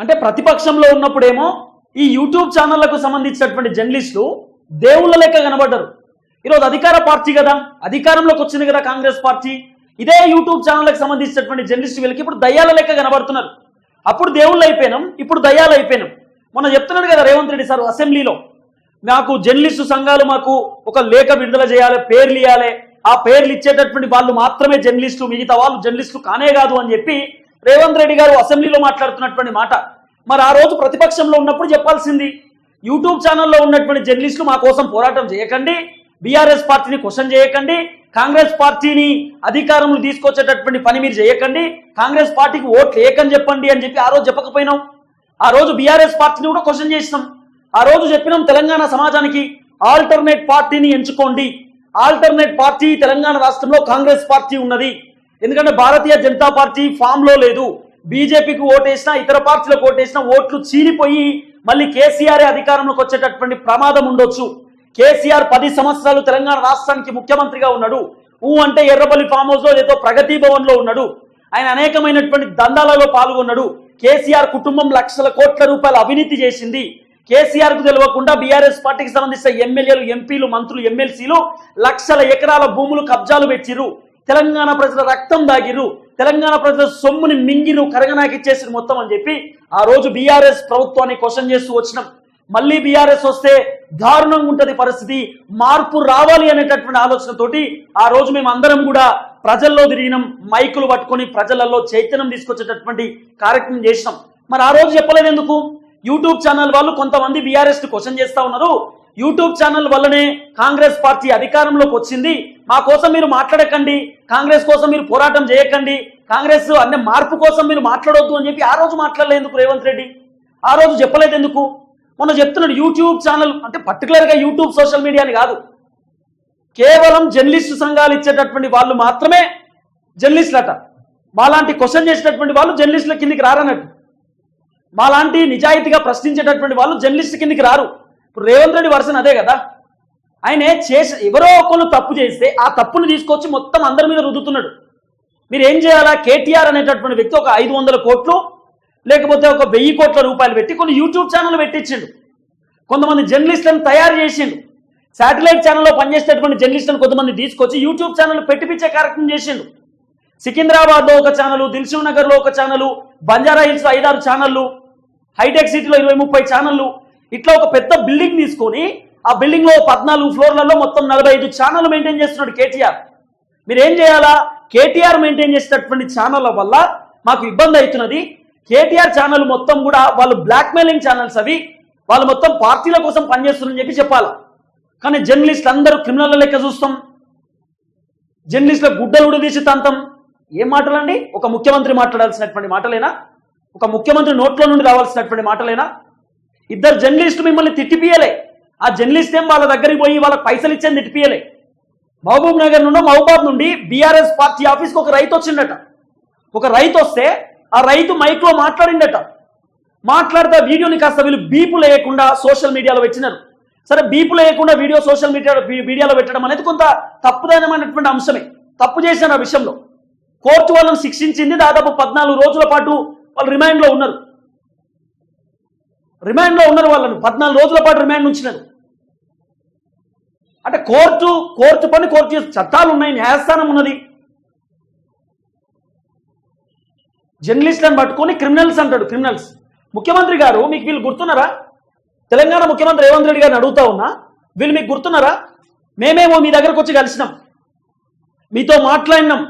అంటే ప్రతిపక్షంలో ఉన్నప్పుడేమో ఈ యూట్యూబ్ ఛానళ్ళకు సంబంధించినటువంటి జర్నలిస్టులు దేవుళ్ళ లెక్క కనబడ్డారు. ఈరోజు అధికార పార్టీ కదా అధికారంలోకి వచ్చింది కదా కాంగ్రెస్ పార్టీ. ఇదే యూట్యూబ్ ఛానళ్ళకి సంబంధించినటువంటి జర్నలిస్ట్ వీళ్ళకి ఇప్పుడు దయ్యాల లెక్క కనబడుతున్నారు. అప్పుడు దేవుళ్ళు అయిపోయినాం ఇప్పుడు దయ్యాలు అయిపోయినాం. మొన్న చెప్తున్నాడు కదా రేవంత్ రెడ్డి సార్ అసెంబ్లీలో నాకు జర్నలిస్టు సంఘాలు మాకు ఒక లేఖ విడుదల చేయాలి పేర్లు ఇవ్వాలి ఆ పేర్లు ఇచ్చేటటువంటి వాళ్ళు మాత్రమే జర్నలిస్టులు మిగతా వాళ్ళు జర్నలిస్టులు కానే కాదు అని చెప్పి రేవంత్ రెడ్డి గారు అసెంబ్లీలో మాట్లాడుతున్నటువంటి మాట. మరి ఆ రోజు ప్రతిపక్షంలో ఉన్నప్పుడు చెప్పాల్సింది యూట్యూబ్ ఛానల్లో ఉన్నటువంటి జర్నలిస్టులు మా కోసం పోరాటం చేయకండి బీఆర్ఎస్ పార్టీని క్వశ్చన్ చేయకండి కాంగ్రెస్ పార్టీని అధికారంలో తీసుకొచ్చేటటువంటి పని మీరు చేయకండి కాంగ్రెస్ పార్టీకి ఓట్లు ఏకని చెప్పండి అని చెప్పి ఆ రోజు చెప్పకపోయినాం. ఆ రోజు బీఆర్ఎస్ పార్టీని కూడా క్వశ్చన్ చేసినాం. ఆ రోజు చెప్పినాం తెలంగాణ సమాజానికి ఆల్టర్నేట్ పార్టీని ఎంచుకోండి. ఆల్టర్నేట్ పార్టీ తెలంగాణ రాష్ట్రంలో కాంగ్రెస్ పార్టీ ఉన్నది. ఎందుకంటే భారతీయ జనతా పార్టీ ఫామ్లో లేదు. బీజేపీకి ఓటేసినా ఇతర పార్టీలకు ఓటేసినా ఓట్లు చీలిపోయి మళ్ళీ కేసీఆర్ అధికారంలోకి వచ్చేటటువంటి ప్రమాదం ఉండొచ్చు. కేసీఆర్ పది సంవత్సరాలు తెలంగాణ రాష్ట్రానికి ముఖ్యమంత్రిగా ఉన్నాడు. ఊ అంటే ఎర్రపల్లి ఫామ్ హౌస్లో ఏదో ప్రగతి భవన్లో ఉన్నాడు. ఆయన అనేకమైనటువంటి దందాలలో పాల్గొన్నాడు. కేసీఆర్ కుటుంబం లక్షల కోట్ల రూపాయల అవినీతి చేసింది. కేసీఆర్కు తెలియకుండా బీఆర్ఎస్ పార్టీకి సంబంధించిన ఎమ్మెల్యేలు ఎంపీలు మంత్రులు ఎమ్మెల్సీలు లక్షల ఎకరాల భూములు కబ్జాలు పెట్టిరు తెలంగాణ ప్రజల రక్తం దాగిరు తెలంగాణ ప్రజల సొమ్ముని మింగిరు చేసిన మొత్తం అని చెప్పి ఆ రోజు బీఆర్ఎస్ ప్రభుత్వాన్ని క్వశ్చన్ చేస్తూ వచ్చినాం. మళ్ళీ బీఆర్ఎస్ వస్తే దారుణంగా ఉంటుంది పరిస్థితి మార్పు రావాలి అనేటటువంటి ఆలోచనతోటి ఆ రోజు మేము అందరం కూడా ప్రజల్లో తిరిగినాం మైకులు పట్టుకొని ప్రజలలో చైతన్యం తీసుకొచ్చేటటువంటి కార్యక్రమం చేసినాం. మరి ఆ రోజు చెప్పలేదు ఎందుకు యూట్యూబ్ ఛానల్ వాళ్ళు కొంతమంది బీఆర్ఎస్ క్వశ్చన్ చేస్తా ఉన్నారు. యూట్యూబ్ ఛానల్ వల్లనే కాంగ్రెస్ పార్టీ అధికారంలోకి వచ్చింది. మా కోసం మీరు మాట్లాడకండి. కాంగ్రెస్ కోసం మీరు పోరాటం చేయకండి. కాంగ్రెస్ అన్ని మార్పు కోసం మీరు మాట్లాడొద్దు అని చెప్పి ఆ రోజు మాట్లాడలేదు రేవంత్ రెడ్డి? ఆ రోజు చెప్పలేదు ఎందుకు? మొన్న చెప్తున్నాడు యూట్యూబ్ ఛానల్ అంటే పర్టికులర్గా యూట్యూబ్ సోషల్ మీడియా అని కాదు. కేవలం జర్నలిస్టు సంఘాలు ఇచ్చేటటువంటి వాళ్ళు మాత్రమే జర్నలిస్టులట. మాలాంటి క్వశ్చన్ చేసేటటువంటి వాళ్ళు జర్నలిస్టుల కిందికి రారన్నట్టు. మాలాంటి నిజాయితీగా ప్రశ్నించేటటువంటి వాళ్ళు జర్నలిస్ట్ కిందికి రారు. ఇప్పుడు రేవంత్ రెడ్డి వర్షన్ అదే కదా? ఆయన చేసి ఎవరో ఒకళ్ళు తప్పు చేస్తే ఆ తప్పును తీసుకొచ్చి మొత్తం అందరి మీద రుద్దుతున్నాడు. మీరు ఏం చేయాలా? కేటీఆర్ అనేటటువంటి వ్యక్తి ఒక ఐదు వందల కోట్లు లేకపోతే ఒక వెయ్యి కోట్ల రూపాయలు పెట్టి కొన్ని యూట్యూబ్ ఛానల్ పెట్టించిండు. కొంతమంది జర్నలిస్టులను తయారు చేసిండు. శాటిలైట్ ఛానల్లో పనిచేసేటటువంటి జర్నలిస్టులను కొంతమంది తీసుకొచ్చి యూట్యూబ్ ఛానల్ పెట్టిపించే కార్యక్రమం చేసిండు. సికింద్రాబాద్లో ఒక ఛానల్ దిల్సుఖ్ నగర్లో ఒక ఛానల్ బంజారా హిల్స్ ఐదారు ఛానళ్ళు హైటెక్ సిటీలో ఇరవై ముప్పై ఛానళ్ళు ఇట్లా ఒక పెద్ద బిల్డింగ్ తీసుకొని ఆ బిల్డింగ్లో పద్నాలుగు ఫ్లోర్లలో మొత్తం నలభై ఐదు ఛానల్ మెయింటైన్ చేస్తున్నాడు కేటీఆర్. మీరు ఏం చేయాలా? కేటీఆర్ మెయింటైన్ చేసేటటువంటి ఛానళ్ళ వల్ల మాకు ఇబ్బంది అవుతున్నది. కేటీఆర్ ఛానల్ మొత్తం కూడా వాళ్ళు బ్లాక్ మెయిలింగ్ ఛానల్స్ అవి వాళ్ళు మొత్తం పార్టీల కోసం పనిచేస్తున్నారని చెప్పి చెప్పాలి? కానీ జర్నలిస్టులు అందరూ క్రిమినల్ లెక్క చూస్తాం. జర్నలిస్టుల గుడ్డలు ఉడదీసి తంతం ఏం మాటలండి? ఒక ముఖ్యమంత్రి మాట్లాడాల్సినటువంటి మాటలేనా? ఒక ముఖ్యమంత్రి నోట్లో నుండి రావాల్సినటువంటి మాటలేనా? ఇద్దరు జర్నలిస్టు మిమ్మల్ని తిట్టిపియలే ఆ జర్నలిస్ట్ ఏం వాళ్ళ దగ్గరికి పోయి వాళ్ళకి పైసలు ఇచ్చేది తిట్టిపియలే మహబూబ్ నగర్ నుండి మహబాద్ నుండి బీఆర్ఎస్ పార్టీ ఆఫీస్కి ఒక రైతు వచ్చిండట. ఒక రైతు వస్తే ఆ రైతు మైక్లో మాట్లాడిండట. మాట్లాడితే వీడియోని కాస్త వీళ్ళు బీపులు వేయకుండా సోషల్ మీడియాలో పెట్టినారు. సరే బీపులు వేయకుండా వీడియో సోషల్ మీడియా మీడియాలో పెట్టడం అనేది కొంత తప్పుదైనమైనటువంటి అంశమే. తప్పు చేశాను ఆ విషయంలో. కోర్టు వాళ్ళని శిక్షించింది దాదాపు పద్నాలుగు రోజుల పాటు వాళ్ళు రిమాండ్లో ఉన్నారు. రిమాండ్లో ఉన్నారు వాళ్ళని. పద్నాలుగు రోజుల పాటు రిమాండ్ ఉంచినారు అంటే కోర్టు కోర్టు పని కోర్టు చేసే చట్టాలు ఉన్నాయి న్యాయస్థానం ఉన్నది. జర్నలిస్టులను పట్టుకొని క్రిమినల్స్ అంటాడు క్రిమినల్స్ ముఖ్యమంత్రి గారు మీకు వీళ్ళు గుర్తున్నారా? తెలంగాణ ముఖ్యమంత్రి రేవంత్ రెడ్డి గారిని అడుగుతా ఉన్నా. వీళ్ళు మీకు గుర్తున్నారా? మేమేమో మీ దగ్గరకు వచ్చి కలిసినాం. మీతో మాట్లాడినాం.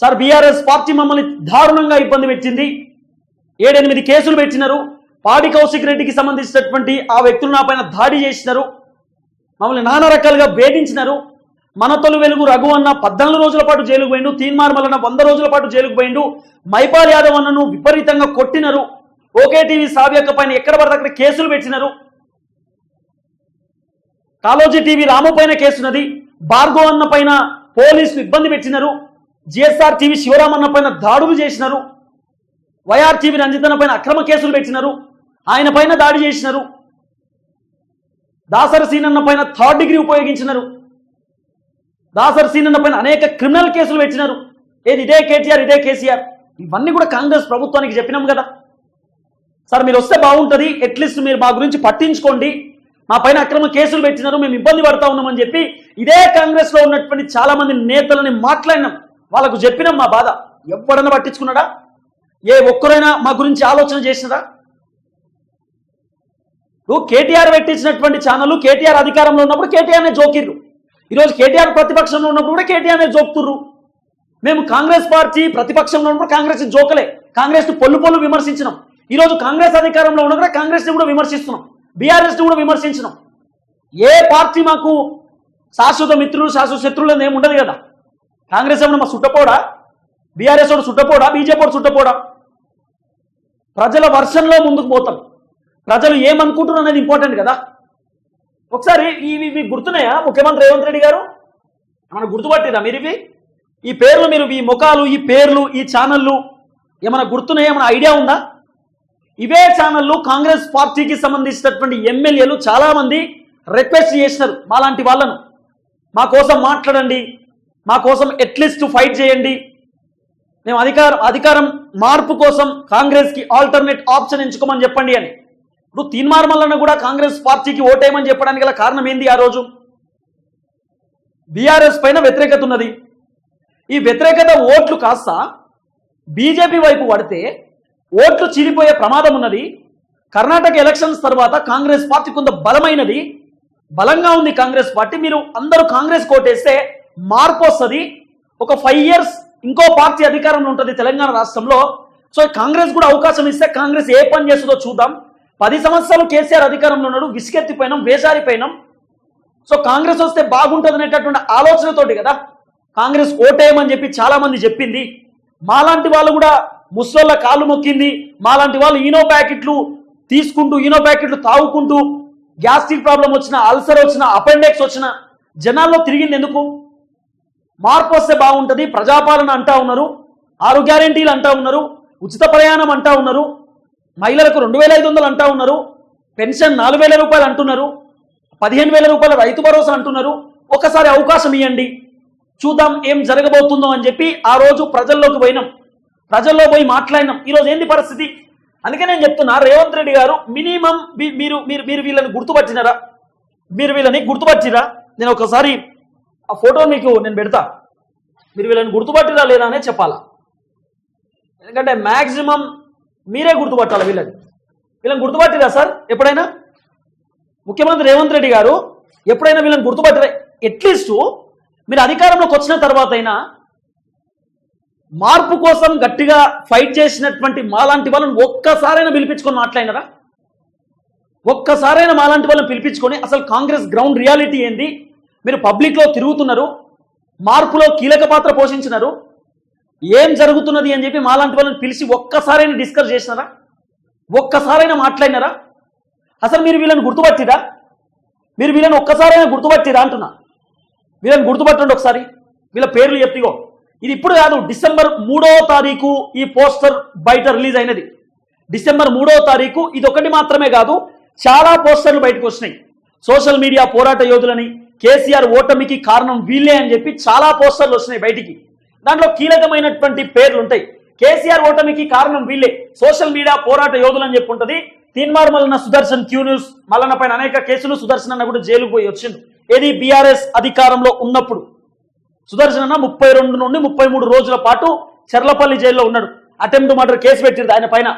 సార్ బీఆర్ఎస్ పార్టీ మమ్మల్ని దారుణంగా ఇబ్బంది పెట్టింది. ఏడెనిమిది కేసులు పెట్టినారు. పాడి కౌశిక్ రెడ్డికి సంబంధించినటువంటి ఆ వ్యక్తులు నా పైన దాడి చేసినారు. మమ్మల్ని నానా రకాలుగా వేధించినారు. మన తొలు వెలుగు రఘు అన్న పద్నాలుగు రోజుల పాటు జైలుకు పోయిండు. తీన్మార్ మల్లన్న వంద రోజుల పాటు జైలుకు పోయిండు. మైపాల్ యాదవ్ అన్నను విపరీతంగా కొట్టినరు. ఓకే టీవీ సావ్యక్క పైన ఎక్కడ పడితే అక్కడ కేసులు పెట్టినారు. కాలోజీ టీవీ రాము పైన కేసున్నది. భార్గో అన్న పైన పోలీసులు ఇబ్బంది పెట్టినారు. జిఎస్ఆర్ టీవీ శివరామన్న పైన దాడులు చేసినారు. వైఆర్టీవీ రంజితన పైన అక్రమ కేసులు పెట్టినారు. ఆయన పైన దాడి చేసినారు. దాసరి సీనన్న పైన థర్డ్ డిగ్రీ ఉపయోగించినారు. దాసరి సీనన్న పైన అనేక క్రిమినల్ కేసులు పెట్టినారు. ఏది ఇదే కేటీఆర్ ఇదే కేసీఆర్? ఇవన్నీ కూడా కాంగ్రెస్ ప్రభుత్వానికి చెప్పినాం కదా. సార్ మీరు వస్తే బాగుంటుంది. అట్లీస్ట్ మీరు మా గురించి పట్టించుకోండి. మా పైన అక్రమ కేసులు పెట్టినారు. మేము ఇబ్బంది పడతా ఉన్నామని చెప్పి ఇదే కాంగ్రెస్లో ఉన్నటువంటి చాలా మంది నేతలని మాట్లాడినాం. వాళ్ళకు చెప్పినాం మా బాధ. ఎవడన్నా పట్టించుకున్నాడా? ఏ ఒక్కరైనా మా గురించి ఆలోచన చేసినదా? ఇప్పుడు కేటీఆర్ పెట్టించినటువంటి ఛానల్ కేటీఆర్ అధికారంలో ఉన్నప్పుడు కేటీఆర్నే జోకిర్రు. ఈరోజు కేటీఆర్ ప్రతిపక్షంలో ఉన్నప్పుడు కూడా కేటీఆర్నే జోకుతుర్రు. మేము కాంగ్రెస్ పార్టీ ప్రతిపక్షంలో ఉన్నప్పుడు కాంగ్రెస్ జోకలే. కాంగ్రెస్ పొల్లు పొల్లు విమర్శించినాం. ఈరోజు కాంగ్రెస్ అధికారంలో ఉన్న కూడా కాంగ్రెస్ని కూడా విమర్శిస్తున్నాం. బీఆర్ఎస్ని కూడా విమర్శించినాం. ఏ పార్టీ మాకు శాశ్వత మిత్రులు శాశ్వత శత్రువులు అని ఏమి ఉండదు కదా? కాంగ్రెస్ ఏమన్నా మా సుట్టపోడా? బీఆర్ఎస్ వాడు సుట్టపోడా? బీజేపీ వాడు సుట్టపోడా? ప్రజల వర్షంలో ముందుకు పోతాం. ప్రజలు ఏమనుకుంటున్నారు అనేది ఇంపార్టెంట్ కదా. ఒకసారి ఇవి మీకు గుర్తున్నాయా? ముఖ్యమంత్రి రేవంత్ రెడ్డి గారు? ఏమైనా గుర్తుపట్టిరా మీరు ఇవి? ఈ పేర్లు మీరు ఈ ముఖాలు ఈ పేర్లు ఈ ఛానళ్ళు ఏమైనా గుర్తున్నాయా? ఏమైనా ఐడియా ఉందా? ఇవే ఛానళ్ళు కాంగ్రెస్ పార్టీకి సంబంధించినటువంటి ఎమ్మెల్యేలు చాలామంది రిక్వెస్ట్ చేసినారు మాలాంటి వాళ్ళను. మా కోసం మాట్లాడండి. మా కోసం అట్లీస్ట్ ఫైట్ చేయండి. మేము అధికారం అధికారం మార్పు కోసం కాంగ్రెస్కి ఆల్టర్నేట్ ఆప్షన్ ఎంచుకోమని చెప్పండి అని. ఇప్పుడు తీన్మార్ మల్లన్న కూడా కాంగ్రెస్ పార్టీకి ఓటేయమని చెప్పడానికి గల కారణం ఏంది ఆ రోజు? బీఆర్ఎస్ పైన వ్యతిరేకత ఉన్నది. ఈ వ్యతిరేకత ఓట్లు కాస్త బీజేపీ వైపు పడితే ఓట్లు చీలిపోయే ప్రమాదం ఉన్నది. కర్ణాటక ఎలక్షన్స్ తర్వాత కాంగ్రెస్ పార్టీ కొంత బలమైనది. బలంగా ఉంది కాంగ్రెస్ పార్టీ. మీరు అందరూ కాంగ్రెస్ కోటేస్తే మార్పు వస్తుంది. ఒక ఫైవ్ ఇయర్స్ ఇంకో పార్టీ అధికారంలో ఉంటుంది తెలంగాణ రాష్ట్రంలో. సో కాంగ్రెస్ కూడా అవకాశం ఇస్తే కాంగ్రెస్ ఏ పని చేస్తుందో చూద్దాం. పది సంవత్సరాలు కేసీఆర్ అధికారంలో ఉన్నాడు విసిగెత్తిపోయినాం వేసారిపోయినాం సో కాంగ్రెస్ వస్తే బాగుంటుంది అనేటటువంటి ఆలోచనతోటి కదా కాంగ్రెస్ ఓటేయమని చెప్పి చాలామంది చెప్పింది. మాలాంటి వాళ్ళు కూడా ముసలోళ్ళ కాళ్ళు మొక్కింది మాలాంటి వాళ్ళు ఈనో ప్యాకెట్లు తీసుకుంటూ ఈనో ప్యాకెట్లు తాగుకుంటూ గ్యాస్ట్రిక్ ప్రాబ్లం వచ్చిన అల్సర్ వచ్చిన అపెండెక్స్ వచ్చిన జనాల్లో తిరిగింది ఎందుకు? మార్పు వస్తే బాగుంటుంది ప్రజాపాలన అంటా ఉన్నారు ఆరు గ్యారెంటీలు అంటా ఉన్నారు ఉచిత ప్రయాణం అంటా ఉన్నారు మహిళలకు రెండు వేల ఐదు వందలు అంటా ఉన్నారు పెన్షన్ నాలుగు వేల రూపాయలు అంటున్నారు పదిహేను వేల రూపాయల రైతు భరోసా అంటున్నారు ఒకసారి అవకాశం ఇవ్వండి చూద్దాం ఏం జరగబోతుందో అని చెప్పి ఆ రోజు ప్రజల్లోకి పోయినాం. ప్రజల్లో పోయి మాట్లాడినాం. ఈరోజు ఏంది పరిస్థితి? అందుకే నేను చెప్తున్నా రేవంత్ రెడ్డి గారు మినిమం మీరు మీరు మీరు వీళ్ళని గుర్తుపట్టినారా? మీరు వీళ్ళని గుర్తుపట్టిరా? నేను ఒకసారి ఆ ఫోటో మీకు నేను పెడతా. మీరు వీళ్ళని గుర్తుపట్టిరా లేదా అనే చెప్పాలా? ఎందుకంటే మ్యాక్సిమం మీరే గుర్తుపట్టాలి వీళ్ళని. వీళ్ళని గుర్తుపట్టిరా సార్? ఎప్పుడైనా? ముఖ్యమంత్రి రేవంత్ రెడ్డి గారు ఎప్పుడైనా వీళ్ళని గుర్తుపట్టిరా? అట్లీస్ట్ మీరు అధికారంలోకి వచ్చిన తర్వాత అయినా మార్పు కోసం గట్టిగా ఫైట్ చేసినటువంటి మాలాంటి వాళ్ళని ఒక్కసారైనా పిలిపించుకొని మాట్లాడినారా? ఒక్కసారైనా మాలాంటి వాళ్ళని పిలిపించుకొని అసలు కాంగ్రెస్ గ్రౌండ్ రియాలిటీ ఏంది? మీరు పబ్లిక్లో తిరుగుతున్నారు మార్పులో కీలక పాత్ర పోషించినారు ఏం జరుగుతున్నది అని చెప్పి మాలాంటి వాళ్ళని పిలిచి ఒక్కసారైనా డిస్కస్ చేసినారా? ఒక్కసారైనా మాట్లాడినారా? అసలు మీరు వీళ్ళని గుర్తుపట్టిరా? మీరు వీళ్ళని ఒక్కసారైనా గుర్తుపట్టిరా అంటున్నా. వీళ్ళని గుర్తుపట్టండి ఒకసారి. వీళ్ళ పేర్లు చెప్తిగో. ఇది ఇప్పుడు కాదు డిసెంబర్ మూడో తారీఖు ఈ పోస్టర్ బయట రిలీజ్ అయినది. డిసెంబర్ మూడో తారీఖు ఇది ఒకటి మాత్రమే కాదు చాలా పోస్టర్లు బయటకు వచ్చినాయి. సోషల్ మీడియా పోరాట యోధులని కేసీఆర్ ఓటమికి కారణం వీళ్ళే అని చెప్పి చాలా పోస్టర్లు వస్తున్నాయి బయటికి. దాంట్లో కీలకమైనటువంటి పేర్లు ఉంటాయి. కేసీఆర్ ఓటమికి కారణం వీళ్ళే. సోషల్ మీడియా పోరాట యోధులు అని చెప్పి ఉంటుంది తీన్మార్ మల్లన్న సుదర్శన్ క్యూ న్యూస్ మల్లన్న పైన అనేక కేసులు సుదర్శన్ అన్న కూడా జైలుకు పోయి వచ్చిండు. ఏది బీఆర్ఎస్ అధికారంలో ఉన్నప్పుడు? సుదర్శన్ అన్న ముప్పై రెండు నుండి ముప్పై మూడు రోజుల పాటు చెర్లపల్లి జైల్లో ఉన్నాడు. అటెంప్ట్ మర్డర్ కేసు పెట్టింది ఆయన పైన.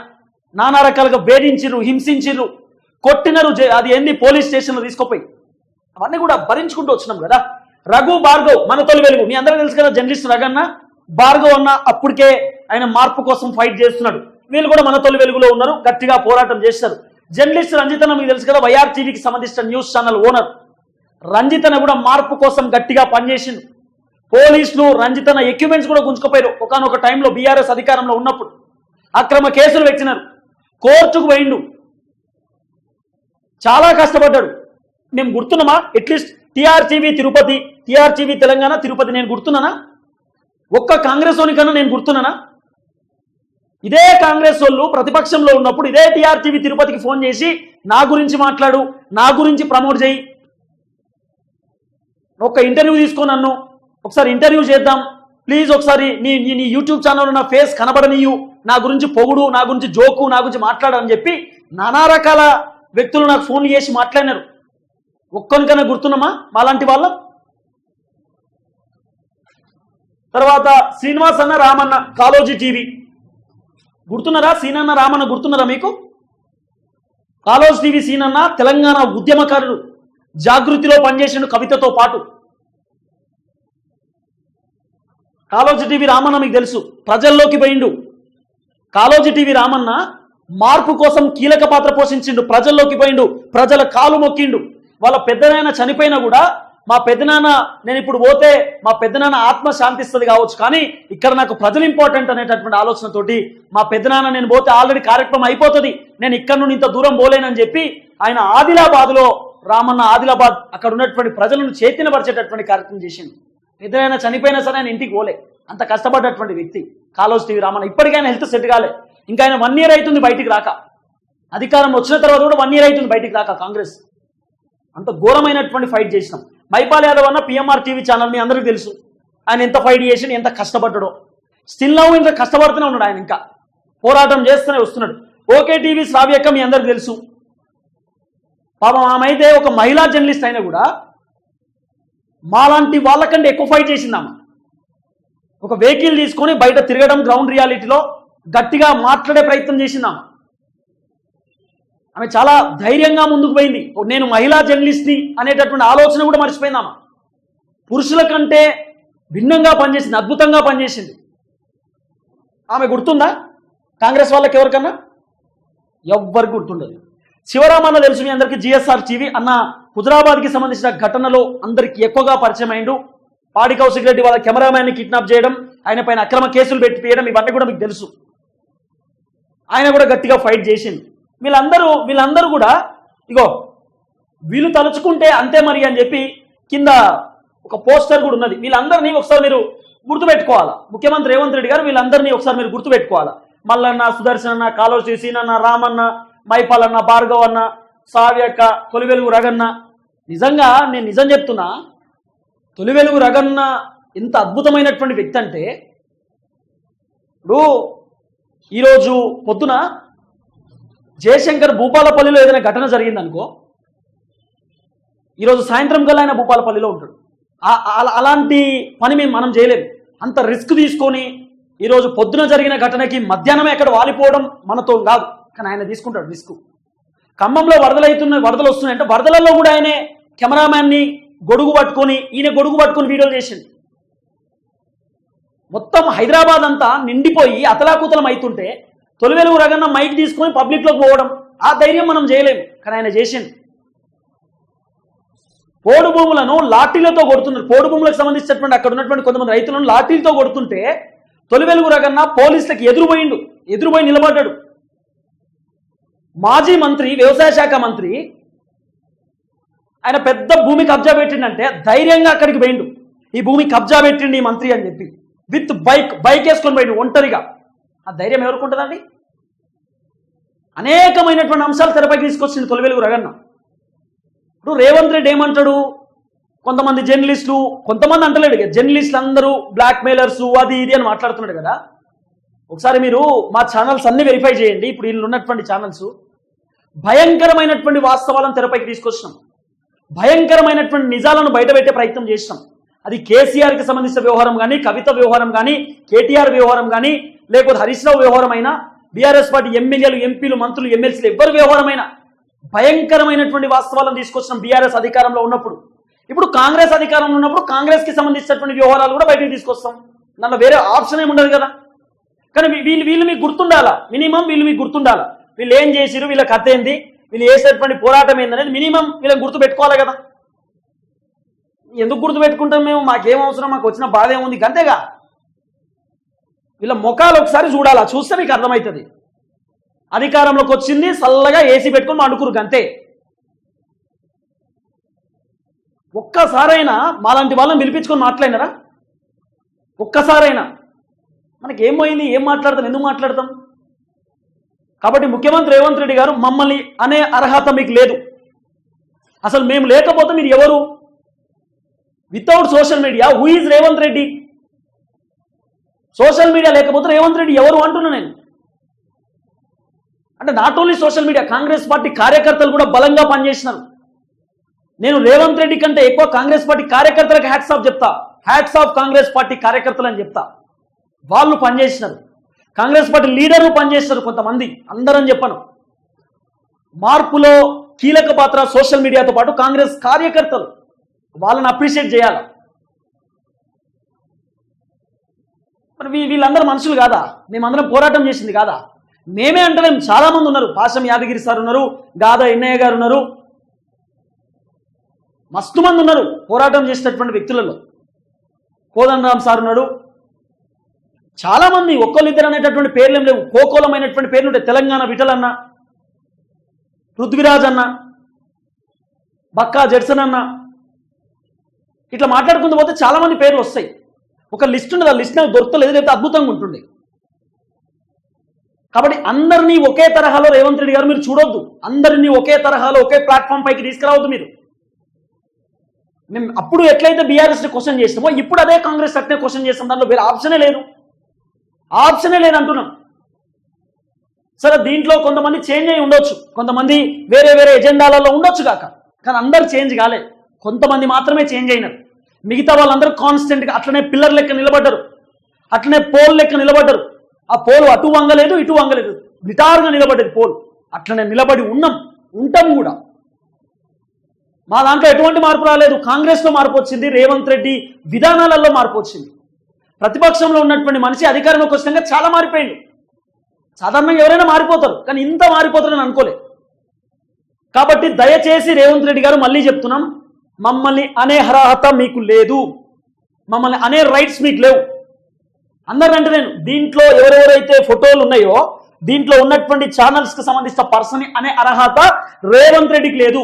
నానా రకాలుగా వేధించిర్రు హింసించిర్రు కొట్టినరు అది ఏంది? పోలీస్ స్టేషన్లో తీసుకుపోయి. అవన్నీ కూడా భరించుకుంటూ వచ్చినాం కదా. రఘు భార్గవ్ మన తొలి వెలుగు. మీ అందరూ తెలుసు కదా జర్నలిస్ట్ రఘన్న భార్గవ్ అన్న అప్పటికే ఆయన మార్పు కోసం ఫైట్ చేస్తున్నాడు. వీళ్ళు కూడా మన తొలి వెలుగులో ఉన్నారు గట్టిగా పోరాటం చేస్తారు. జర్నలిస్ట్ రంజితన్న మీకు తెలుసు కదా వైఆర్ టీవీకి సంబంధించిన న్యూస్ ఛానల్ ఓనర్ రంజితన కూడా మార్పు కోసం గట్టిగా పనిచేసింది పోలీసులు రంజితన ఎక్విప్మెంట్స్ కూడా గుంజుకుపోయారు. ఒకనొక టైంలో బీఆర్ఎస్ అధికారంలో ఉన్నప్పుడు. అక్రమ కేసులు పెట్టినారు. కోర్టుకు పోయిండు. చాలా కష్టపడ్డాడు. మేము గుర్తున్నామా? At least TRTV Tirupati TRTV Telangana Tirupati నేను గుర్తున్నానా? ఒక్క కాంగ్రెస్ కన్నా నేను గుర్తున్నానా? ఇదే కాంగ్రెస్ వాళ్ళు ప్రతిపక్షంలో ఉన్నప్పుడు ఇదే టీఆర్టీవీ తిరుపతికి ఫోన్ చేసి నా గురించి మాట్లాడు నా గురించి ప్రమోట్ చేయి. ఒక్క ఇంటర్వ్యూ తీసుకో నన్ను. ఒకసారి ఇంటర్వ్యూ చేద్దాం. ప్లీజ్ ఒకసారి నీ నీ యూట్యూబ్ ఛానల్లో నా ఫేస్ కనబడనీయు. నా గురించి పొగుడు నా గురించి జోకు నా గురించి మాట్లాడని చెప్పి నానా రకాల వ్యక్తులు నాకు ఫోన్లు చేసి మాట్లాడినారు. ఒక్కరికైనా గుర్తున్నామా మాలాంటి వాళ్ళ? తర్వాత శ్రీనివాస్ అన్న రామన్న కాలోజీ టీవీ. గుర్తున్నారా? సీనన్న రామన్న గుర్తున్నారా మీకు? కాలోజ్ టీవీ సీనన్న తెలంగాణ ఉద్యమకారుడు జాగృతిలో పనిచేసిన కవితతో పాటు. కాలోజీ టీవీ రామన్న మీకు తెలుసు ప్రజల్లోకి పోయిండు. కాలోజీ టీవీ రామన్న మార్పు కోసం కీలక పాత్ర పోషించిండు ప్రజల్లోకి పోయిండు ప్రజల కాలు మొక్కిండు. వాళ్ళ పెద్దనాయన చనిపోయినా కూడా మా పెద్దనాన్న నేను ఇప్పుడు పోతే మా పెద్దనాన్న ఆత్మ శాంతిస్తుంది కావచ్చు కానీ ఇక్కడ నాకు ప్రజలు ఇంపార్టెంట్ అనేటటువంటి ఆలోచనతోటి మా పెద్దనాన్న నేను పోతే ఆల్రెడీ కార్యక్రమం అయిపోతుంది నేను ఇక్కడ నుండి ఇంత దూరం పోలేనని చెప్పి ఆయన ఆదిలాబాద్లో రామన్న ఆదిలాబాద్ అక్కడ ఉన్నటువంటి ప్రజలను చేతినపరిచేటటువంటి కార్యక్రమం చేసింది పెద్దనైనా చనిపోయినా సరే ఆయన ఇంటికి పోలే అంత కష్టపడ్డటువంటి వ్యక్తి. కాలోజ్ టీవీ రామన్న ఇప్పటికైనా హెల్త్ సెట్ కాలే ఇంకా ఆయన వన్ ఇయర్ అవుతుంది బయటికి రాక. అధికారం వచ్చిన తర్వాత కూడా వన్ ఇయర్ అవుతుంది బయటికి రాక కాంగ్రెస్. అంత ఘోరమైనటువంటి ఫైట్ చేసినాం. మైపాల్ యాదవ్ అన్న పిఎంఆర్ టీవీ ఛానల్ మీ అందరికీ తెలుసు. ఆయన ఎంత ఫైట్ చేసి ఎంత కష్టపడ్డాడో. స్టిల్ నవ్వు ఇంకా కష్టపడుతూనే ఉన్నాడు ఆయన ఇంకా. పోరాటం చేస్తూనే వస్తున్నాడు. ఓకే టీవీ శ్రావ్యక్క మీ అందరికి తెలుసు. పాపం ఆమె అయితే ఒక మహిళా జర్నలిస్ట్ అయినా కూడా మాలాంటి వాళ్ళకంటే ఎక్కువ ఫైట్ చేసిందామ. ఒక వెహికల్ తీసుకొని బయట తిరగడం గ్రౌండ్ రియాలిటీలో గట్టిగా మాట్లాడే ప్రయత్నం చేసిందామ. ఆమె ఆమె చాలా ధైర్యంగా ముందుకు పోయింది. నేను మహిళా జర్నలిస్ట్ని అనేటటువంటి ఆలోచన కూడా మర్చిపోయిందామా పురుషుల కంటే భిన్నంగా పనిచేసింది అద్భుతంగా పనిచేసింది. ఆమె గుర్తుందా? కాంగ్రెస్ వాళ్ళకి ఎవరికన్నా? ఎవ్వరు గుర్తుండదు. శివరామన్న తెలుసు మీ అందరికీ జిఎస్ఆర్ టీవీ. అన్న హుజరాబాద్కి సంబంధించిన ఘటనలో అందరికీ ఎక్కువగా పరిచయం అయిండు. పాడి కౌశిక్ రెడ్డి వాళ్ళ కెమెరామ్యాన్ని కిడ్నాప్ చేయడం ఆయన పైన అక్రమ కేసులు పెట్టిపోయడం ఇవన్నీ కూడా మీకు తెలుసు. ఆయన కూడా గట్టిగా ఫైట్ చేసింది వీళ్ళందరూ వీళ్ళందరూ కూడా ఇగో వీళ్ళు తలుచుకుంటే అంతే మరి అని చెప్పి కింద ఒక పోస్టర్ కూడా ఉన్నది. వీళ్ళందరినీ ఒకసారి మీరు గుర్తుపెట్టుకోవాలా? ముఖ్యమంత్రి రేవంత్ రెడ్డి గారు వీళ్ళందరినీ ఒకసారి మీరు గుర్తుపెట్టుకోవాలా? మల్లన్న సుదర్శన్ అన్న కాలోజీ సీనన్న రామన్న మైపాల్ అన్న భార్గవ్ అన్న సావ్యక్క తొలివెలుగు రగన్న. నిజంగా నేను నిజం చెప్తున్నా తొలివెలుగు రగన్న ఎంత అద్భుతమైనటువంటి వ్యక్తి అంటే ఇప్పుడు ఈరోజు పొద్దున జయశంకర్ భూపాలపల్లిలో ఏదైనా ఘటన జరిగిందనుకో ఈరోజు సాయంత్రం కల్లా ఆయన భూపాలపల్లిలో ఉంటాడు. అలాంటి పని మేము మనం చేయలేము. అంత రిస్క్ తీసుకొని ఈరోజు పొద్దున జరిగిన ఘటనకి మధ్యాహ్నమే అక్కడ వాలిపోవడం మనతో కాదు. కానీ ఆయన తీసుకుంటాడు రిస్క్. ఖమ్మంలో వరదలు వరదలు వస్తున్నాయి అంటే వరదలలో కూడా ఆయనే కెమెరామ్యాన్ని గొడుగు పట్టుకొని ఈయన గొడుగు పట్టుకొని వీడియోలు చేసింది మొత్తం హైదరాబాద్ అంతా నిండిపోయి అతలాకుతలం అవుతుంటే తొలివెలుగు రగన్న మైక్ తీసుకొని పబ్లిక్లోకి పోవడం ఆ ధైర్యం మనం చేయలేము కానీ ఆయన చేసింది పోడు భూములను లాఠీలతో కొడుతున్నారు. పోడు భూములకు సంబంధించినటువంటి అక్కడ ఉన్నటువంటి కొంతమంది రైతులను లాఠీలతో కొడుతుంటే తొలి వెలుగు రగన్న పోలీసులకు ఎదురుపోయిండు. ఎదురుపోయి నిలబడ్డాడు. మాజీ మంత్రి వ్యవసాయ శాఖ మంత్రి ఆయన పెద్ద భూమి కబ్జా పెట్టిండంటే ధైర్యంగా అక్కడికి పోయిండు. ఈ భూమి కబ్జా పెట్టిండి ఈ మంత్రి అని చెప్పి. విత్ బైక్ బైక్ వేసుకొని పోయిండు ఒంటరిగా. ఆ ధైర్యం ఎవరికి ఉంటుందండి అనేకమైనటువంటి అంశాలు తెరపైకి తీసుకొచ్చింది తొలివెలుగు రగన్న. ఇప్పుడు రేవంత్ రెడ్డి ఏమంటాడు? కొంతమంది జర్నలిస్టులు కొంతమంది అంటలేడు కదా జర్నలిస్టులు అందరూ బ్లాక్ మెయిలర్స్ అది ఇది అని మాట్లాడుతున్నాడు కదా. ఒకసారి మీరు మా ఛానల్స్ అన్ని వెరిఫై చేయండి. ఇప్పుడు వీళ్ళు ఉన్నటువంటి ఛానల్స్. భయంకరమైనటువంటి వాస్తవాలను తెరపైకి తీసుకొచ్చినాం. భయంకరమైనటువంటి నిజాలను బయటపెట్టే ప్రయత్నం చేసినాం. అది కేసీఆర్కి సంబంధించిన వ్యవహారం కానీ కవిత వ్యవహారం కానీ కేటీఆర్ వ్యవహారం కానీ లేకపోతే హరీష్ రావు బీఆర్ఎస్ పార్టీ ఎమ్మెల్యేలు ఎంపీలు మంత్రులు ఎమ్మెల్సీలు ఎవరి వ్యవహారమైనా భయంకరమైనటువంటి వాస్తవాలను తీసుకొచ్చిన బీఆర్ఎస్ అధికారంలో ఉన్నప్పుడు ఇప్పుడు కాంగ్రెస్ అధికారంలో ఉన్నప్పుడు కాంగ్రెస్కి సంబంధించినటువంటి వ్యవహారాలు కూడా బయటకు తీసుకొస్తాం. దానిలో వేరే ఆప్షన్ ఏమి ఉండదు కదా? కానీ వీళ్ళు వీళ్ళు మీకు గుర్తుండాలా? మినిమం వీళ్ళు మీకు గుర్తుండాలా? వీళ్ళు ఏం చేసిరు వీళ్ళ కథ ఏంది? వీళ్ళు చేసేటువంటి పోరాటం ఏందనేది మినిమం వీళ్ళని గుర్తు పెట్టుకోవాలి కదా? ఎందుకు గుర్తు పెట్టుకుంటాం మేము? మాకేం అవసరం? మాకు వచ్చిన బాధ ఏముంది? అంతేగా వీళ్ళ ముఖాలు ఒకసారి చూడాలా? చూస్తే మీకు అర్థమవుతుంది అధికారంలోకి వచ్చింది చల్లగా ఏసీ పెట్టుకొని పండుకురు అంతే ఒక్కసారైనా మాలాంటి వాళ్ళని పిలిపించుకొని మాట్లాడినారా? ఒక్కసారైనా. మనకి ఏమైంది ఏం మాట్లాడతాం? ఎందుకు మాట్లాడతాం? కాబట్టి ముఖ్యమంత్రి రేవంత్ రెడ్డి గారు మమ్మల్ని అనే అర్హత మీకు లేదు. అసలు మేము లేకపోతే మీరు ఎవరు? Without social media who is Revanth Reddy? Social media లేకపోతే రేవంత్ రెడ్డి ఎవరు అంటున్నా నేను? అంటే not only social media Congress party కార్యకర్తలు కూడా బలంగా పనిచేసినారు. నేను రేవంత్ రెడ్డి కంటే ఎక్కువ కాంగ్రెస్ పార్టీ కార్యకర్తలకు హ్యాట్స్ ఆఫ్ చెప్తా. హ్యాట్స్ ఆఫ్ కాంగ్రెస్ పార్టీ కార్యకర్తలు అని చెప్తా. వాళ్ళు పనిచేసినారు. కాంగ్రెస్ పార్టీ లీడర్లు పనిచేస్తారు కొంతమంది. అందరని చెప్పను. మార్పులో కీలక పాత్ర సోషల్ మీడియాతో పాటు కాంగ్రెస్ కార్యకర్తలు. వాళ్ళని అప్రిషియేట్ చేయాలి? మరి వీ- వీళ్ళందరూ మనుషులు కాదా? మేమందరం పోరాటం చేసింది కాదా? మేమే అంటలేం. చాలా మంది ఉన్నారు. పాశం యాదగిరి సార్ ఉన్నారు గాదా ఎన్నయ్య గారు ఉన్నారు. మస్తు మంది ఉన్నారు పోరాటం చేసినటువంటి వ్యక్తులలో. కోదండరామ్ సార్ ఉన్నాడు. చాలా మంది ఒక్కళ్ళిద్దరు అనేటటువంటి పేర్లు ఏం లేవు. కోకోలమైనటువంటి పేర్లు ఉంటాయి. తెలంగాణ విఠలన్న పృథ్వీరాజ్ అన్న బక్కా జడ్సన్ అన్న. ఇట్లా మాట్లాడుకుంటూ పోతే చాలా మంది పేర్లు వస్తాయి. ఒక లిస్ట్ ఉండదు ఆ లిస్ట్ నాకు దొరకలేదు లేకపోతే అద్భుతంగా ఉంటుండే కాబట్టి అందరినీ ఒకే తరహాలో రేవంత్ రెడ్డి గారు మీరు చూడొద్దు. అందరినీ ఒకే తరహాలో ఒకే ప్లాట్ఫామ్ పైకి తీసుకురావద్దు మీరు. మేము అప్పుడు ఎట్లయితే బీఆర్ఎస్ని క్వశ్చన్ చేస్తామో ఇప్పుడు అదే కాంగ్రెస్ అట్నే క్వశ్చన్ చేస్తాం దాంట్లో వేరే ఆప్షనే లేదు. ఆప్షనే లేదు అంటున్నాం. సరే దీంట్లో కొంతమంది చేంజ్ అయి ఉండొచ్చు. కొంతమంది వేరే వేరే ఎజెండాలలో ఉండొచ్చు కాక. కానీ అందరు చేంజ్ కాలే. కొంతమంది మాత్రమే చేంజ్ అయినారు. మిగతా వాళ్ళందరూ కాన్స్టెంట్గా అట్లనే పిల్లర్ లెక్క నిలబడ్డారు. అట్లనే పోల్ లెక్క నిలబడ్డారు. ఆ పోలు అటు వంగలేదు ఇటు వంగలేదు. నిటారుగా నిలబడ్డది పోల్ అట్లనే నిలబడి ఉన్నాం ఉంటాం కూడా. మా దాంట్లో ఎటువంటి మార్పు రాలేదు. కాంగ్రెస్లో మార్పు వచ్చింది రేవంత్ రెడ్డి విధానాలలో మార్పు వచ్చింది. ప్రతిపక్షంలో ఉన్నటువంటి మనిషి అధికారంలోకి వచ్చినాక చాలా మారిపోయింది సాధారణంగా ఎవరైనా మారిపోతారు కానీ ఇంత మారిపోతారని అనుకోలేదు కాబట్టి దయచేసి రేవంత్ రెడ్డి గారు మళ్ళీ చెప్తున్నాం మమ్మల్ని అనే అర్హత మీకు లేదు. మమ్మల్ని అనే రైట్స్ మీకు లేవు. అందరు అంటే నేను దీంట్లో ఎవరెవరైతే ఫోటోలు ఉన్నాయో దీంట్లో ఉన్నటువంటి ఛానల్స్కి సంబంధించిన పర్సన్ అనే అర్హత రేవంత్ రెడ్డికి లేదు.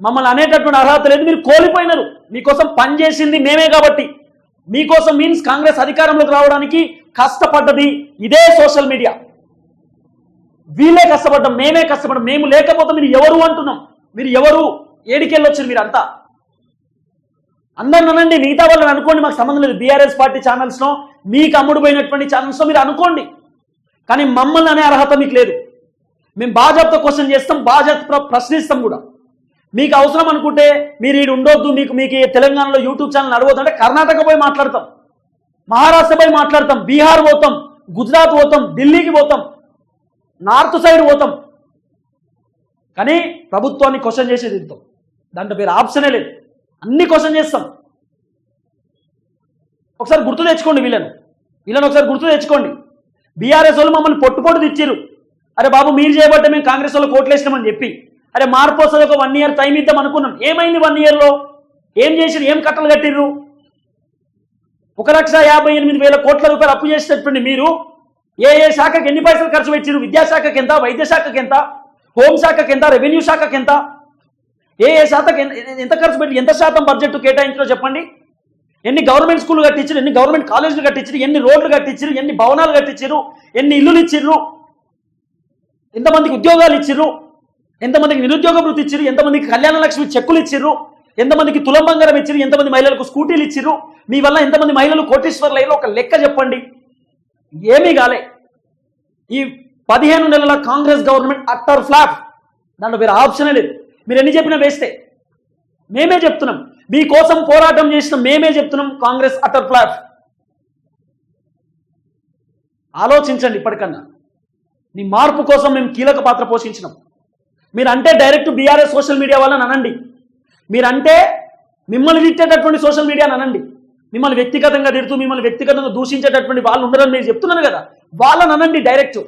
మమ్మల్ని అనేటటువంటి అర్హత లేదు. మీరు కోల్పోయినారు. మీకోసం పనిచేసింది మేమే కాబట్టి. మీకోసం మీన్స్ కాంగ్రెస్ అధికారంలోకి రావడానికి కష్టపడ్డది ఇదే సోషల్ మీడియా వీళ్ళే కష్టపడ్డాం మేమే కష్టపడ్డాం. మేము లేకపోతే మీరు ఎవరు అంటున్నాం? మీరు ఎవరు? ఏడికెళ్ళొచ్చారు మీరు అంతా అందరు అనండి మిగతా వాళ్ళని అనుకోండి మాకు సంబంధం లేదు. బీఆర్ఎస్ పార్టీ ఛానల్స్లో మీకు అమ్ముడు పోయినటువంటి ఛానల్స్లో మీరు అనుకోండి. కానీ మమ్మల్ని అనే అర్హత మీకు లేదు. మేము బాజాబ్తో క్వశ్చన్ చేస్తాం బాజాబ్ ప్రశ్నిస్తాం కూడా. మీకు అవసరం అనుకుంటే మీరు ఈడు ఉండొద్దు మీకు మీకు తెలంగాణలో యూట్యూబ్ ఛానల్ నడవద్దు. అంటే కర్ణాటక పోయి మాట్లాడతాం. మహారాష్ట్ర పోయి మాట్లాడతాం. బీహార్ పోతాం. గుజరాత్ పోతాం. ఢిల్లీకి పోతాం. నార్త్ సైడ్ పోతాం. కానీ ప్రభుత్వాన్ని క్వశ్చన్ చేసేది ఇద్దాం దాంట్లో పేరు ఆప్షనే లేదు. అన్ని క్వశ్చన్ చేస్తాం. ఒకసారి గుర్తు తెచ్చుకోండి వీళ్ళను వీళ్ళని ఒకసారి గుర్తు తెచ్చుకోండి. బీఆర్ఎస్ వాళ్ళు మమ్మల్ని పొట్టు పొట్టు అరే బాబు మీరు చేయబట్టే మేము కాంగ్రెస్ వాళ్ళు కోట్లేసినామని చెప్పి. అరే మార్పు వస్తుంది ఒక వన్ ఇయర్ టైం ఇద్దాం అనుకున్నాం. ఏమైంది వన్ ఇయర్లో ఏం చేసిరు ఏం కట్టలు కట్టిర్రు? ఒక లక్ష యాభై ఎనిమిది వేల కోట్ల రూపాయలు అప్పు చేసేటటువంటి మీరు. ఏ ఏ శాఖకి ఎన్ని పైసలు ఖర్చు పెట్టిరు విద్యాశాఖకి ఎంత వైద్య శాఖకి ఎంత హోంశాఖకి ఎంత రెవెన్యూ శాఖకి ఎంత ఏ ఏ శాతం ఎంత- ఖర్చు పెట్టి ఎంత శాతం బడ్జెట్ కేటాయించారో చెప్పండి? ఎన్ని గవర్నమెంట్ స్కూల్ కట్టించారు ఎన్ని గవర్నమెంట్ కాలేజీలు కట్టించారు ఎన్ని రోడ్లు కట్టించారు ఎన్ని భవనాలు కట్టించారు ఎన్ని ఇల్లులు ఇచ్చిర్రు ఎంతమందికి ఉద్యోగాలు ఇచ్చిర్రు ఎంతమందికి నిరుద్యోగ వృత్తి ఇచ్చిర్రు ఎంతమందికి కళ్యాణ లక్ష్మి చెక్కులు ఇచ్చిర్రు ఎంతమందికి తులం బంగారం ఇచ్చిర్రు ఎంతమంది మహిళలకు స్కూటీలు ఇచ్చిర్రు మీ వల్ల ఎంతమంది మహిళలు కోటీశ్వర్లు అయ్యారో ఒక లెక్క చెప్పండి. ఏమీ కాలే. ఈ పదిహేను నెలల కాంగ్రెస్ గవర్నమెంట్ అట్టర్ ఫ్లాప్. దాంట్లో వేరే ఆప్షనే లేదు. మీరు ఎన్ని చెప్పినా వేస్తే. మేమే చెప్తున్నాం. మీకోసం పోరాటం చేసిన మేమే చెప్తున్నాం కాంగ్రెస్ అటర్ ఫ్లాప్ ఆలోచించండి ఇప్పటికన్నా. మీ మార్పు కోసం మేము కీలక పాత్ర పోషించినాం. మీరు అంటే డైరెక్ట్ బీఆర్ఎస్ సోషల్ మీడియా వాళ్ళని అనండి. మీరంటే మిమ్మల్ని తిట్టేటటువంటి సోషల్ మీడియాని అనండి. మిమ్మల్ని వ్యక్తిగతంగా తిడుతూ మిమ్మల్ని వ్యక్తిగతంగా దూషించేటటువంటి వాళ్ళు ఉండరని మీరు చెప్తున్నాను కదా. వాళ్ళని అనండి డైరెక్ట్.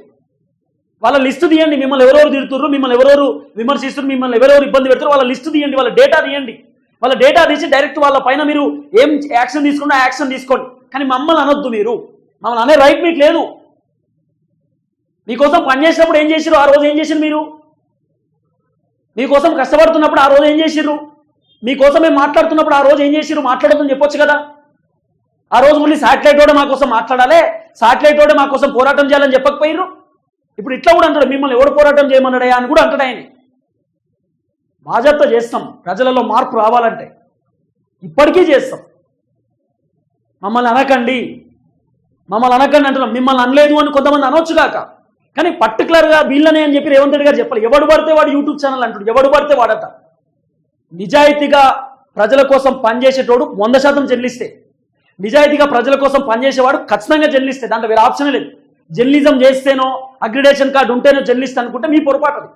వాళ్ళ లిస్టు తీయండి మిమ్మల్ని ఎవరెవరు తిడుతుర్రు మిమ్మల్ని ఎవరెవరు విమర్శిస్తున్నారు మిమ్మల్ని ఎవరెవరు ఇబ్బంది పెడుతున్నారు వాళ్ళ లిస్టు తీయండి వాళ్ళ డేటా తీయండి. వాళ్ళ డేటా తీసి డైరెక్ట్ వాళ్ళ పైన మీరు ఏం యాక్షన్ తీసుకున్నా యాక్షన్ తీసుకోండి. కానీ మమ్మల్ని అనొద్దు మీరు. మమ్మల్ని అనే రైట్ మీకు లేదు. మీకోసం పనిచేసినప్పుడు ఏం చేసిరు ఆ రోజు ఏం చేసిరు మీరు? మీకోసం కష్టపడుతున్నప్పుడు ఆ రోజు ఏం చేసిర్రు? మీకోసం మేము మాట్లాడుతున్నప్పుడు ఆ రోజు ఏం చేసిర్రు? మాట్లాడొద్దని చెప్పొచ్చు కదా? ఆ రోజు మళ్ళీ శాటిలైట్ వాడే మా కోసం మాట్లాడాలి. శాటిలైట్ వాడే మా కోసం పోరాటం చేయాలని చెప్పకపోయిర్రు? ఇప్పుడు ఇట్లా కూడా అంటాడు మిమ్మల్ని ఎవడు పోరాటం చేయమన్నాడయా అని కూడా అంటాడు ఆయన. బాధ్యత చేస్తాం ప్రజలలో మార్పు రావాలంటే. ఇప్పటికీ చేస్తాం. మమ్మల్ని అనకండి మమ్మల్ని అనకండి అంటున్నాం మిమ్మల్ని అనలేదు అని కొంతమంది అనొచ్చు కాక. కానీ పర్టికులర్గా వీళ్ళనే అని చెప్పి రేవంత్ రెడ్డి గారు చెప్పాలి. ఎవడు పడితే వాడు యూట్యూబ్ ఛానల్ అంటాడు ఎవడు పడితే వాడట. నిజాయితీగా ప్రజల కోసం పనిచేసేటోడు వంద శాతం చెల్లిస్తే నిజాయితీగా ప్రజల కోసం పనిచేసేవాడు ఖచ్చితంగా చెల్లిస్తే దాంట్లో వేరే ఆప్షన్ లేదు. జర్నలిజం చేస్తేనో అగ్రిడేషన్ కార్డు ఉంటేనో జర్నలిస్ట్ అనుకుంటే మీ పొరపాటు అది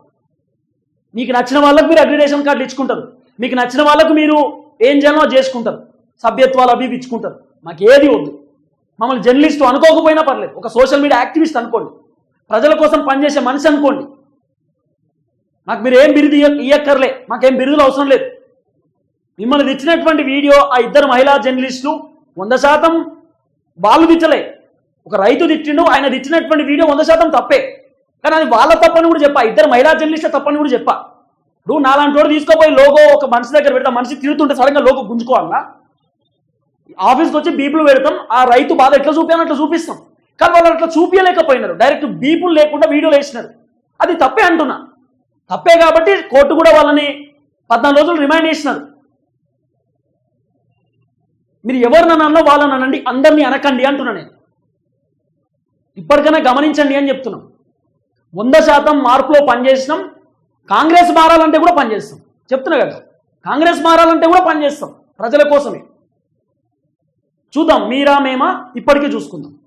మీకు నచ్చిన వాళ్ళకు మీరు అగ్రిడేషన్ కార్డులు ఇచ్చుకుంటారు. మీకు నచ్చిన వాళ్ళకు మీరు ఏం చేయాలో చేసుకుంటారు. సభ్యత్వాలు అవి ఇచ్చుకుంటారు. మాకు ఏది వద్దు. మమ్మల్ని జర్నలిస్ట్ అనుకోకపోయినా పర్లేదు. ఒక సోషల్ మీడియా యాక్టివిస్ట్ అనుకోండి. ప్రజల కోసం పనిచేసే మనిషి అనుకోండి. నాకు మీరు ఏం బిరుదు ఇయ్యక్కర్లే. మాకేం బిరుదులు అవసరం లేదు. మిమ్మల్ని తెచ్చినటువంటి వీడియో ఆ ఇద్దరు మహిళా జర్నలిస్టులు వంద శాతం వాళ్ళు తెచ్చలే. ఒక రైతు తిట్టిండు ఆయన తిట్టినటువంటి వీడియో వంద శాతం తప్పే. కానీ అది వాళ్ళ తప్పని కూడా చెప్పా ఇద్దరు మహిళా జర్నలిస్ట్ తప్పని కూడా చెప్పా. ఇప్పుడు నాలాంటి వాడు తీసుకోపోయి లోగో ఒక మనిషి దగ్గర పెడతా మనిషి తిరుగుతుంటే సడన్గా లోగో గుంజుకోవాలా? ఆఫీస్కి వచ్చి బీపులు పెడతాం ఆ రైతు బాధ ఎట్లా చూపాను అట్లా చూపిస్తాం. కానీ వాళ్ళు అట్లా చూపించలేకపోయినారు డైరెక్ట్ బీపులు లేకుండా వీడియోలు వేసినారు. అది తప్పే అంటున్నా. తప్పే కాబట్టి కోర్టు కూడా వాళ్ళని పద్నాలుగు రోజులు రిమైండ్ చేసినారు. మీరు ఎవరినన్నా అన్నా వాళ్ళని అనండి అందరినీ అనకండి అంటున్నా నేను. ఇప్పటికైనా గమనించండి అని చెప్తున్నాం. వంద శాతం మార్పులో పనిచేసినాం. కాంగ్రెస్ మారాలంటే కూడా పనిచేస్తాం. చెప్తున్నా కదా. కాంగ్రెస్ మారాలంటే కూడా పనిచేస్తాం ప్రజల కోసమే. చూద్దాం మీరా మేమా? ఇప్పటికీ చూసుకుందాం.